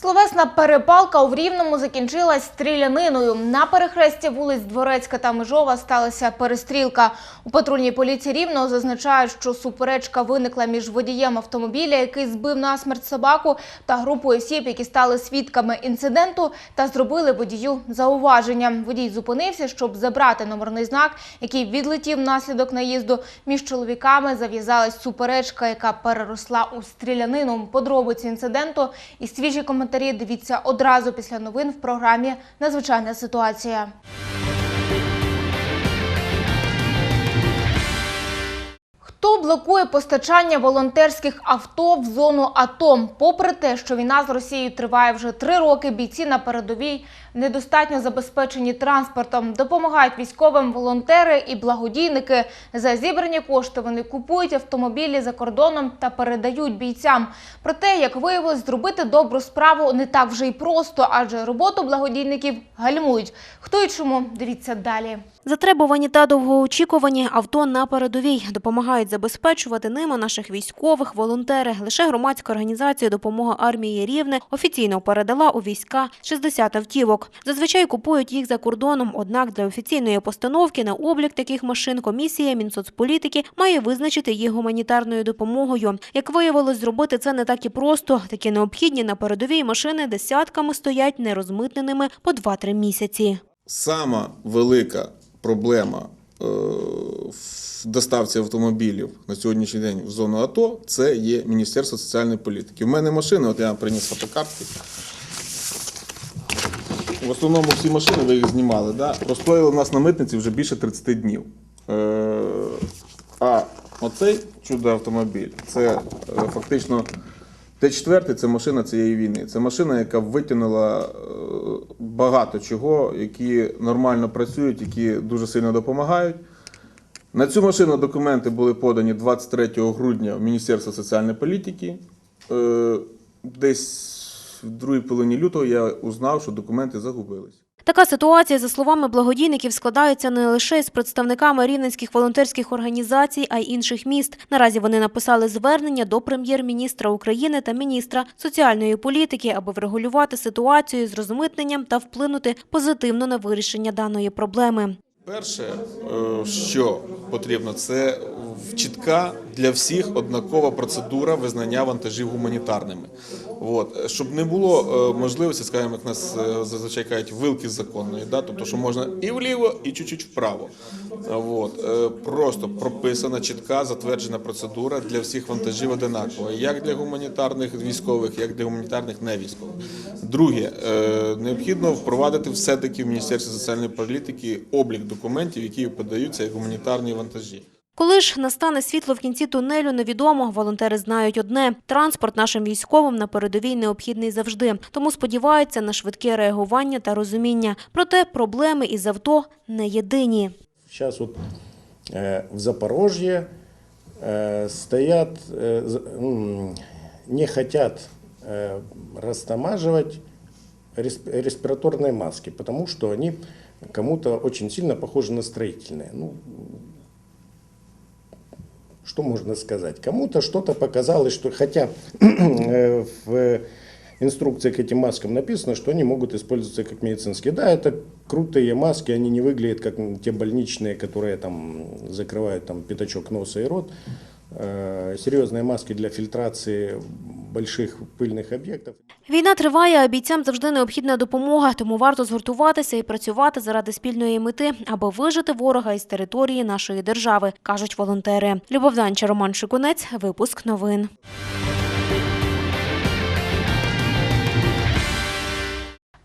Словесна перепалка у Рівному закінчилась стріляниною. На перехресті вулиць Дворецька та Межова сталася перестрілка. У патрульній поліції Рівного зазначають, що суперечка виникла між водієм автомобіля, який збив насмерть собаку, та групою осіб, які стали свідками інциденту та зробили водію зауваження. Водій зупинився, щоб забрати номерний знак, який відлетів внаслідок наїзду. Між чоловіками зав'язалась суперечка, яка переросла у стрілянину. Подробиці інциденту і свіжі коментарі дивіться одразу після новин в програмі Надзвичайна ситуація. Хто блокує постачання волонтерських авто в зону АТО? Попри те, що війна з Росією триває вже три роки, бійці на передовій недостатньо забезпечені транспортом. Допомагають військовим волонтери і благодійники. За зібрані кошти вони купують автомобілі за кордоном та передають бійцям. Проте, як виявилось, зробити добру справу не так вже й просто, адже роботу благодійників гальмують. Хто і чому? Дивіться далі. Затребувані та довгоочікувані авто на передовій допомагають забезпечувати ними наших військових, волонтери. Лише громадська організація «Допомога армії Рівне» офіційно передала у війська 60 автівок. Зазвичай купують їх за кордоном, однак для офіційної постановки на облік таких машин комісія Мінсоцполітики має визначити їх гуманітарною допомогою. Як виявилось, зробити це не так і просто. Такі необхідні на передовій машини десятками стоять нерозмитненими по 2-3 місяці. Сама велика проблема е, в доставці автомобілів на сьогоднішній день в зону АТО це є Міністерство соціальної політики. У мене машини, от я вам приніс фотокартки. В основному всі машини ви їх знімали, да? простоїли у нас на митниці вже більше 30 днів. Е, а оцей чудо-автомобіль це е, фактично Т-4 це машина цієї війни. Це машина, яка витягнула е, багато чого, які нормально працюють, які дуже сильно допомагають. На цю машину документи були подані 23 грудня в Міністерство соціальної політики. Е, Десь в другій половині лютого я узнав, що документи загубились. Така ситуація, за словами благодійників, складається не лише з представниками рівненських волонтерських організацій, а й інших міст. Наразі вони написали звернення до прем'єр-міністра України та міністра соціальної політики, аби врегулювати ситуацію з розмитненням та вплинути позитивно на вирішення даної проблеми. Перше, е, що потрібно, це чітка для всіх однакова процедура визнання вантажів гуманітарними. От. Щоб не було е, можливості, скажімо, як нас е, зазвичай кажуть, вилки законної, да? тобто, що можна і вліво, і чуть-чуть вправо. От. Е, Просто прописана чітка затверджена процедура для всіх вантажів одинакова, як для гуманітарних військових, як для гуманітарних невійськових. Друге, необхідно впровадити все-таки в Міністерстві соціальної політики облік документів, які подаються як гуманітарні вантажі. Коли ж настане світло в кінці тунелю, невідомо. Волонтери знають одне – транспорт нашим військовим на передовій необхідний завжди. Тому сподіваються на швидке реагування та розуміння. Проте проблеми із авто не єдині. Сейчас вот э, в Запорожье э, стоят, э, з- м, не хотят э, растамаживать респ- респираторные маски, потому что они кому-то очень сильно похожи на строительные. Ну, что можно сказать? Кому-то что-то показалось, что хотя э, в инструкции к этим маскам написано, что они могут использоваться как медицинские. Да, это крутые маски, они не выглядят как м, те больничные, которые там закрывают там пятачок носа и рот. Э, Серьезные маски для фильтрации больших пыльных объектов. Війна триває, а бійцям завжди необхідна допомога, тому варто згуртуватися і працювати заради спільної мети, аби вижити ворога із території нашої держави, кажуть волонтери. Любов Данча, Роман Шикунець, випуск новин.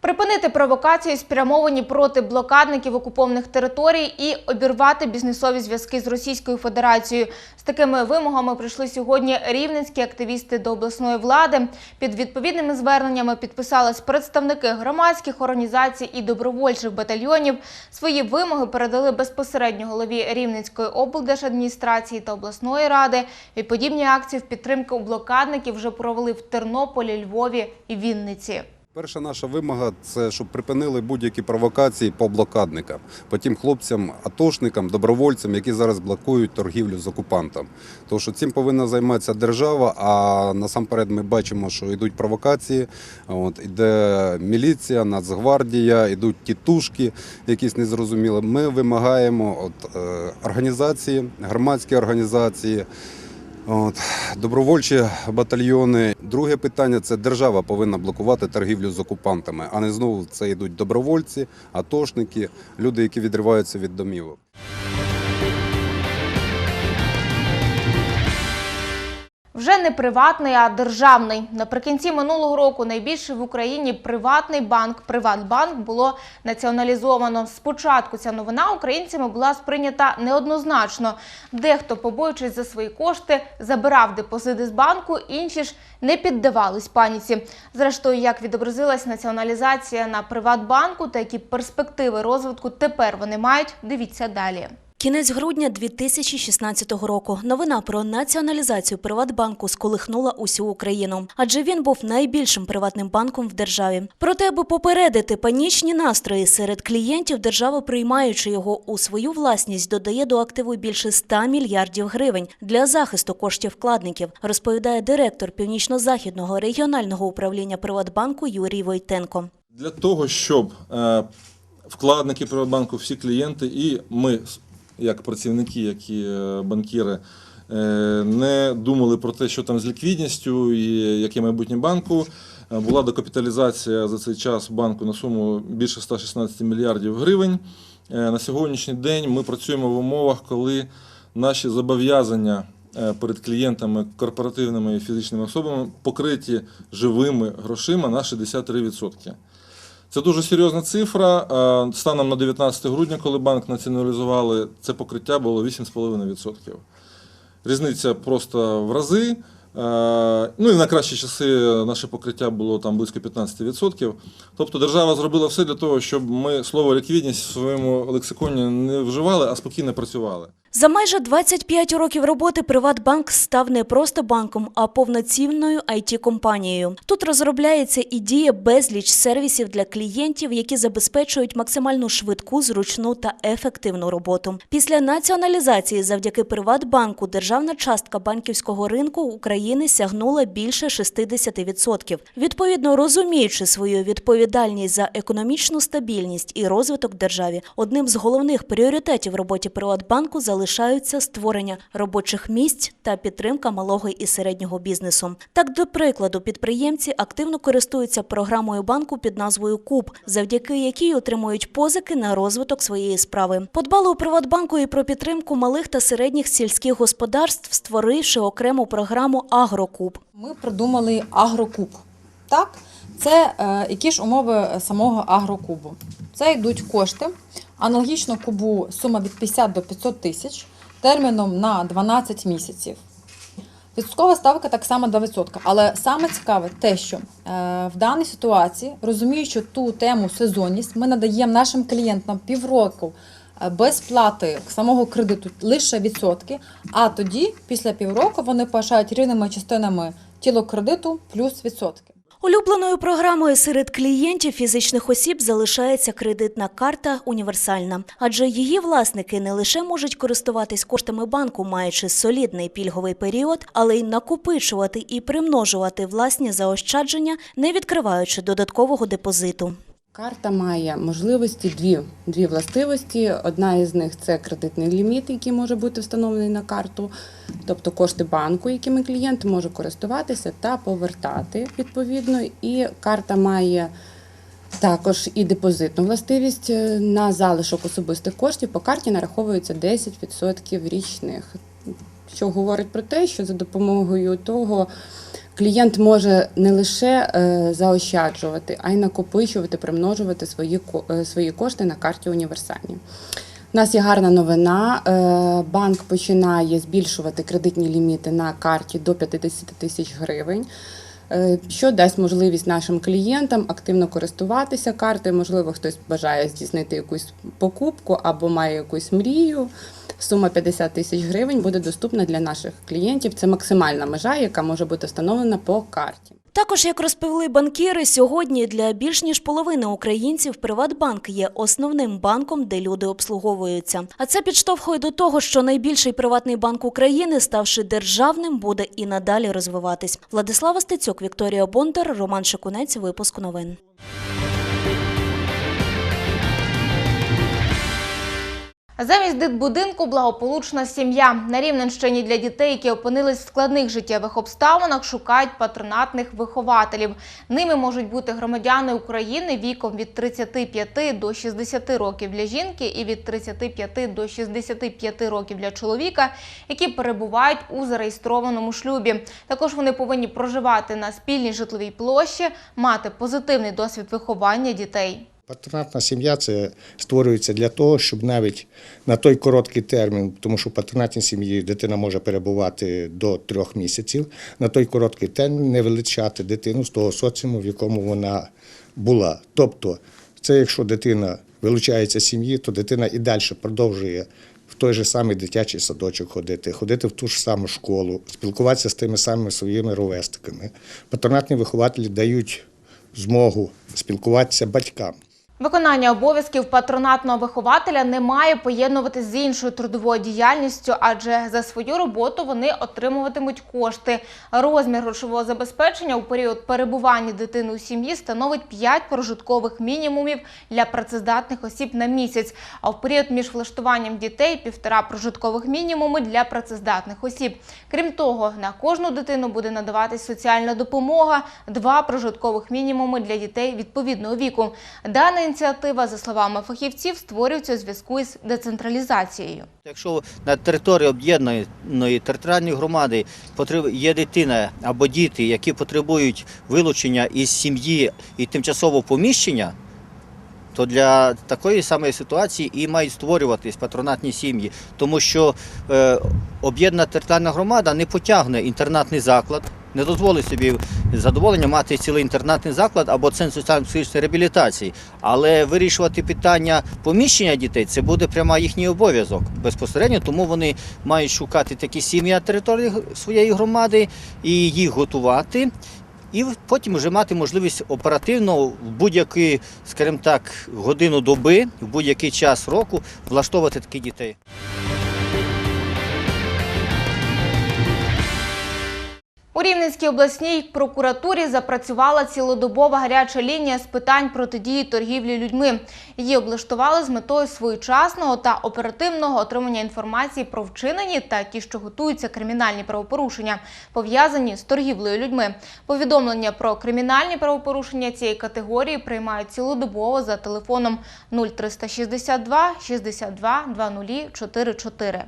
Припинити провокації, спрямовані проти блокадників окупованих територій, і обірвати бізнесові зв'язки з Російською Федерацією. З такими вимогами прийшли сьогодні рівненські активісти до обласної влади. Під відповідними зверненнями підписались представники громадських організацій і добровольчих батальйонів. Свої вимоги передали безпосередньо голові Рівненської облдержадміністрації та обласної ради. І подібні акції в підтримку блокадників вже провели в Тернополі, Львові і Вінниці. Перша наша вимога це щоб припинили будь-які провокації по блокадникам, по тим хлопцям, атошникам, добровольцям, які зараз блокують торгівлю з окупантом. Тому що цим повинна займатися держава. А насамперед ми бачимо, що йдуть провокації. От іде міліція, Нацгвардія, йдуть тітушки, якісь незрозумілі. Ми вимагаємо от е, організації, громадські організації. От, добровольчі батальйони. Друге питання це держава повинна блокувати торгівлю з окупантами, а не знову це йдуть добровольці, атошники, люди, які відриваються від домівок. Вже не приватний, а державний. Наприкінці минулого року найбільший в Україні приватний банк Приватбанк було націоналізовано. Спочатку ця новина українцями була сприйнята неоднозначно. Дехто, побоюючись за свої кошти, забирав депозити з банку, інші ж не піддавались паніці. Зрештою, як відобразилась націоналізація на Приватбанку та які перспективи розвитку тепер вони мають, дивіться далі. Кінець грудня 2016 року. Новина про націоналізацію Приватбанку сколихнула усю Україну, адже він був найбільшим приватним банком в державі. Проте, аби попередити панічні настрої серед клієнтів, держава, приймаючи його у свою власність, додає до активу більше 100 мільярдів гривень для захисту коштів вкладників, розповідає директор північно-західного регіонального управління Приватбанку Юрій Войтенко. Для того, щоб е, вкладники Приватбанку, всі клієнти і ми, як працівники, як і е, банкіри, е, не думали про те, що там з ліквідністю і яке майбутнє банку. Е, Була докапіталізація за цей час банку на суму більше 116 мільярдів гривень. На сьогоднішній день ми працюємо в умовах, коли наші зобов'язання перед клієнтами, корпоративними і фізичними особами покриті живими грошима на 63%. Це дуже серйозна цифра. Е, Станом на 19 грудня, коли банк націоналізували, це покриття було 8,5%. Різниця просто в рази. Е, Ну і на кращі часи наше покриття було там близько 15%. Тобто держава зробила все для того, щоб ми слово ліквідність в своєму лексиконі не вживали, а спокійно працювали. За майже 25 років роботи Приватбанк став не просто банком, а повноцінною it компанією Тут розробляється і діє безліч сервісів для клієнтів, які забезпечують максимально швидку, зручну та ефективну роботу. Після націоналізації завдяки Приватбанку державна частка банківського ринку України сягнула більше 60%. Відповідно, розуміючи свою відповідальність за економічну стабільність і розвиток державі, одним з головних пріоритетів в роботі Приватбанку залишаються створення робочих місць та підтримка малого і середнього бізнесу. Так, до прикладу, підприємці активно користуються програмою банку під назвою Куб, завдяки якій отримують позики на розвиток своєї справи. Подбали у Приватбанку і про підтримку малих та середніх сільських господарств, створивши окрему програму Агрокуб. Ми придумали агрокуб. Так, це е, які ж умови самого агрокубу? Це йдуть кошти. Аналогічно кубу сума від 50 до 500 тисяч терміном на 12 місяців. Відсоткова ставка так само 2%. Але саме цікаве те, що е, в даній ситуації, розуміючи ту тему сезонність, ми надаємо нашим клієнтам півроку е, без плати самого кредиту лише відсотки. А тоді, після півроку, вони погашають рівними частинами тіло кредиту плюс відсотки. Улюбленою програмою серед клієнтів фізичних осіб залишається кредитна карта універсальна, адже її власники не лише можуть користуватись коштами банку, маючи солідний пільговий період, але й накопичувати і примножувати власні заощадження, не відкриваючи додаткового депозиту. Карта має можливості дві, дві властивості. Одна із них це кредитний ліміт, який може бути встановлений на карту, тобто кошти банку, якими клієнт може користуватися та повертати відповідно. І карта має також і депозитну властивість на залишок особистих коштів. По карті нараховується 10% річних, що говорить про те, що за допомогою того. Клієнт може не лише е, заощаджувати, а й накопичувати, примножувати свої, е, свої кошти на карті універсальні. У нас є гарна новина. Е, Банк починає збільшувати кредитні ліміти на карті до 50 тисяч гривень. Що дасть можливість нашим клієнтам активно користуватися картою. Можливо, хтось бажає здійснити якусь покупку або має якусь мрію. Сума 50 тисяч гривень буде доступна для наших клієнтів. Це максимальна межа, яка може бути встановлена по карті. Також, як розповіли банкіри, сьогодні для більш ніж половини українців Приватбанк є основним банком, де люди обслуговуються. А це підштовхує до того, що найбільший приватний банк України, ставши державним, буде і надалі розвиватись. Владислава Стецюк, Вікторія Бондар, Роман Шикунець. Випуск новин. Замість дитбудинку благополучна сім'я. На Рівненщині для дітей, які опинились в складних життєвих обставинах, шукають патронатних вихователів. Ними можуть бути громадяни України віком від 35 до 60 років для жінки і від 35 до 65 років для чоловіка, які перебувають у зареєстрованому шлюбі. Також вони повинні проживати на спільній житловій площі, мати позитивний досвід виховання дітей. Патронатна сім'я це створюється для того, щоб навіть на той короткий термін, тому що в патронатній сім'ї дитина може перебувати до трьох місяців, на той короткий термін не вилучати дитину з того соціуму, в якому вона була. Тобто, це якщо дитина вилучається з сім'ї, то дитина і далі продовжує в той же самий дитячий садочок ходити, ходити в ту ж саму школу, спілкуватися з тими самими своїми ровесниками. Патронатні вихователі дають змогу спілкуватися батькам. Виконання обов'язків патронатного вихователя не має поєднуватися з іншою трудовою діяльністю, адже за свою роботу вони отримуватимуть кошти. Розмір грошового забезпечення у період перебування дитини у сім'ї становить 5 прожиткових мінімумів для працездатних осіб на місяць, а в період між влаштуванням дітей півтора прожиткових мінімуми для працездатних осіб. Крім того, на кожну дитину буде надаватись соціальна допомога, два прожиткових мінімуми для дітей відповідного віку. Дана ініціатива, за словами фахівців, створюється у зв'язку із децентралізацією. Якщо на території об'єднаної територіальної громади є дитина або діти, які потребують вилучення із сім'ї і тимчасового поміщення, то для такої самої ситуації і мають створюватись патронатні сім'ї, тому що е, об'єднана територіальна громада не потягне інтернатний заклад, не дозволить собі задоволення мати цілий інтернатний заклад або центр соціально-психічної реабілітації. Але вирішувати питання поміщення дітей це буде прямо їхній обов'язок безпосередньо, тому вони мають шукати такі сім'ї на території своєї громади і їх готувати. І потім вже мати можливість оперативно в будь-яку, скажімо так, годину доби, в будь-який час року влаштовувати таких дітей. У Рівненській обласній прокуратурі запрацювала цілодобова гаряча лінія з питань протидії торгівлі людьми. Її облаштували з метою своєчасного та оперативного отримання інформації про вчинені та ті, що готуються кримінальні правопорушення, пов'язані з торгівлею людьми. Повідомлення про кримінальні правопорушення цієї категорії приймають цілодобово за телефоном 0362 62 2044.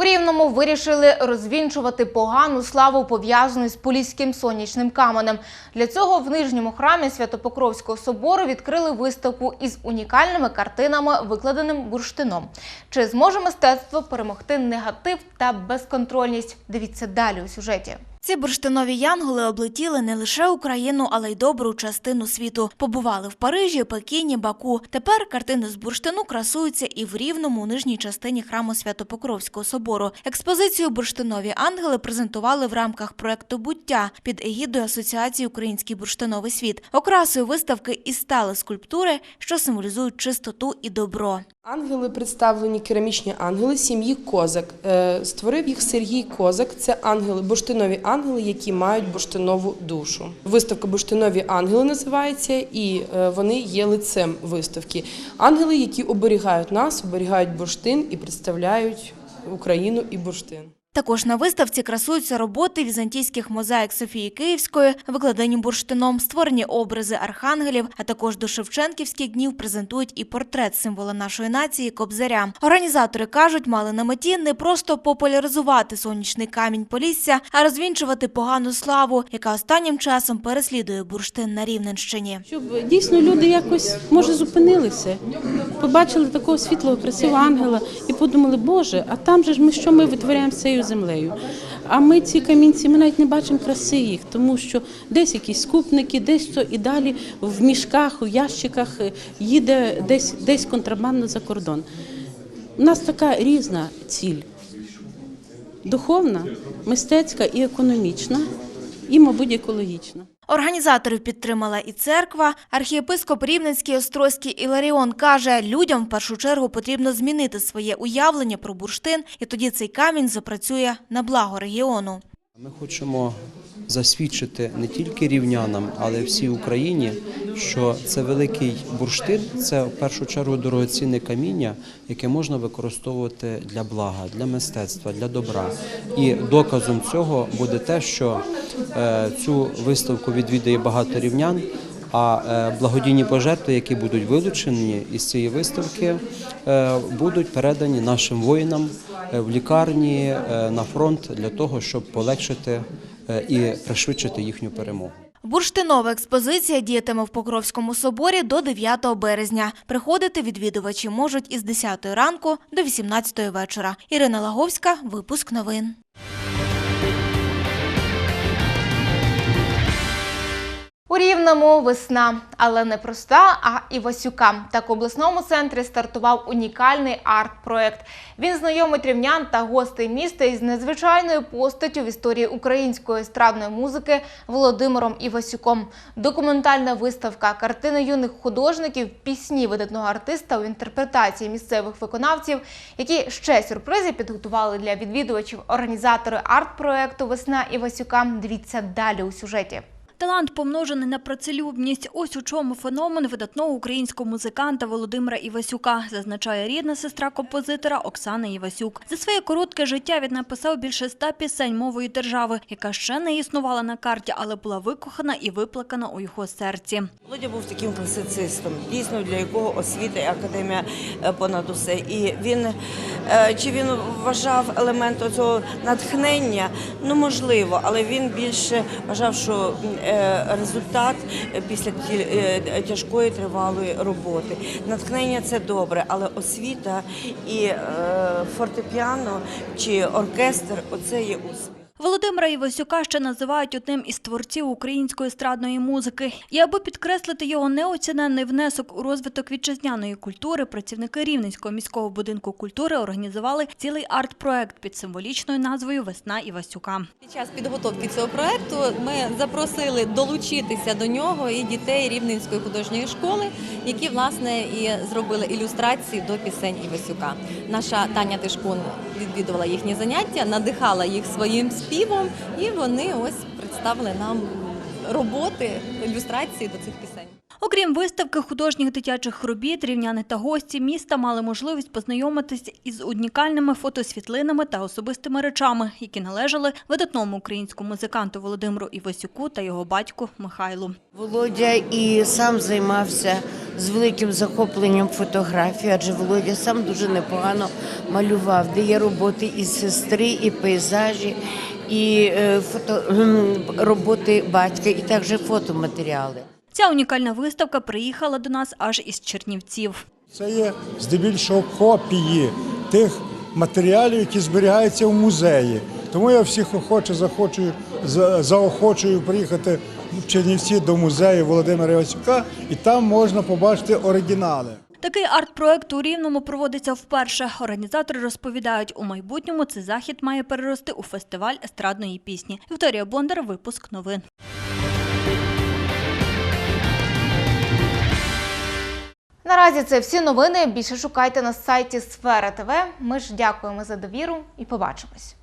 У Рівному вирішили розвінчувати погану славу, пов'язану з Поліським сонячним каменем. Для цього в нижньому храмі Святопокровського собору відкрили виставку із унікальними картинами, викладеним бурштином. Чи зможе мистецтво перемогти негатив та безконтрольність? Дивіться далі у сюжеті. Ці бурштинові янголи облетіли не лише Україну, але й добру частину світу. Побували в Парижі, Пекіні, Баку. Тепер картини з бурштину красуються і в рівному нижній частині храму Святопокровського собору. Експозицію бурштинові ангели презентували в рамках проекту Буття під егідою Асоціації Український бурштиновий світ. Окрасою виставки і стали скульптури, що символізують чистоту і добро. Ангели представлені керамічні ангели сім'ї Козак. Е, Створив їх Сергій Козак. Це ангели, бурштинові ангели, які мають бурштинову душу. Виставка Бурштинові ангели називається, і е, вони є лицем виставки. Ангели, які оберігають нас, оберігають бурштин і представляють Україну і бурштин. Також на виставці красуються роботи візантійських мозаїк Софії Київської, викладені бурштином, створені образи архангелів, а також до Шевченківських днів презентують і портрет символа нашої нації Кобзаря. Організатори кажуть, мали на меті не просто популяризувати сонячний камінь Полісся, а розвінчувати погану славу, яка останнім часом переслідує бурштин на Рівненщині. Щоб дійсно люди якось може зупинилися, побачили такого світлого, красивого ангела і подумали, Боже, а там же ж ми що ми витворяємо цією землею. А ми ці камінці, ми навіть не бачимо краси їх, тому що десь якісь скупники, десь то і далі в мішках, у ящиках е, їде десь, десь контрабандно за кордон. У нас така різна ціль духовна, мистецька і економічна, і, мабуть, екологічна. Організаторів підтримала і церква. Архієпископ Рівненський Острозький Іларіон каже, людям в першу чергу потрібно змінити своє уявлення про бурштин, і тоді цей камінь запрацює на благо регіону. Ми хочемо засвідчити не тільки рівнянам, але й всій Україні, що це великий бурштин, це в першу чергу дорогоцінне каміння, яке можна використовувати для блага, для мистецтва, для добра. І доказом цього буде те, що е, цю виставку відвідає багато рівнян. А е, благодійні пожертви, які будуть вилучені із цієї виставки, е, будуть передані нашим воїнам в лікарні на фронт для того, щоб полегшити і пришвидшити їхню перемогу. Бурштинова експозиція діятиме в Покровському соборі до 9 березня. Приходити відвідувачі можуть із 10 ранку до 18 вечора. Ірина Лаговська, випуск новин. У Рівному весна, але не проста, а Івасюка. Так в обласному центрі стартував унікальний арт-проект. Він знайомить рівнян та гостей міста із незвичайною постаттю в історії української естрадної музики Володимиром Івасюком. Документальна виставка картини юних художників, пісні видатного артиста у інтерпретації місцевих виконавців, які ще сюрпризи підготували для відвідувачів організатори арт-проекту Весна Івасюка. Дивіться далі у сюжеті. Талант помножений на працелюбність. Ось у чому феномен видатного українського музиканта Володимира Івасюка, зазначає рідна сестра композитора Оксана Івасюк. За своє коротке життя він написав більше ста пісень мовою держави, яка ще не існувала на карті, але була викохана і виплакана у його серці. Володя був таким класицистом, дійсно для якого освіта і академія е, понад усе. І він е, чи він вважав елемент цього натхнення? Ну можливо, але він більше вважав, що е, результат після е, тяжкої тривалої роботи. Натхнення це добре, але освіта і е, фортепіано чи оркестр оце є успіх. Володимира Івасюка ще називають одним із творців української естрадної музики. І аби підкреслити його неоціненний внесок у розвиток вітчизняної культури, працівники Рівненського міського будинку культури організували цілий арт-проект під символічною назвою Весна Івасюка. Під час підготовки цього проекту ми запросили долучитися до нього і дітей Рівненської художньої школи, які власне і зробили ілюстрації до пісень Івасюка. Наша Таня Тишкун відвідувала їхні заняття, надихала їх своїм співом, і вони ось представили нам роботи ілюстрації до цих пісень. Окрім виставки художніх дитячих робіт, рівняни та гості міста мали можливість познайомитися із унікальними фотосвітлинами та особистими речами, які належали видатному українському музиканту Володимиру Івасюку та його батьку Михайлу. Володя і сам займався з великим захопленням фотографії, адже Володя сам дуже непогано малював, де є роботи і сестри, і пейзажі, і е, фото, ем, роботи батька, і також фотоматеріали. Ця унікальна виставка приїхала до нас аж із Чернівців. Це є здебільшого копії тих матеріалів, які зберігаються в музеї. Тому я всіх охоче захочую, заохочую приїхати в Чернівці до музею Володимира Івасюка, і там можна побачити оригінали. Такий арт-проект у Рівному проводиться вперше. Організатори розповідають, у майбутньому цей захід має перерости у фестиваль естрадної пісні. Вікторія Бондар, випуск новин. Наразі це всі новини. Більше шукайте на сайті Сфера ТВ. Ми ж дякуємо за довіру і побачимось.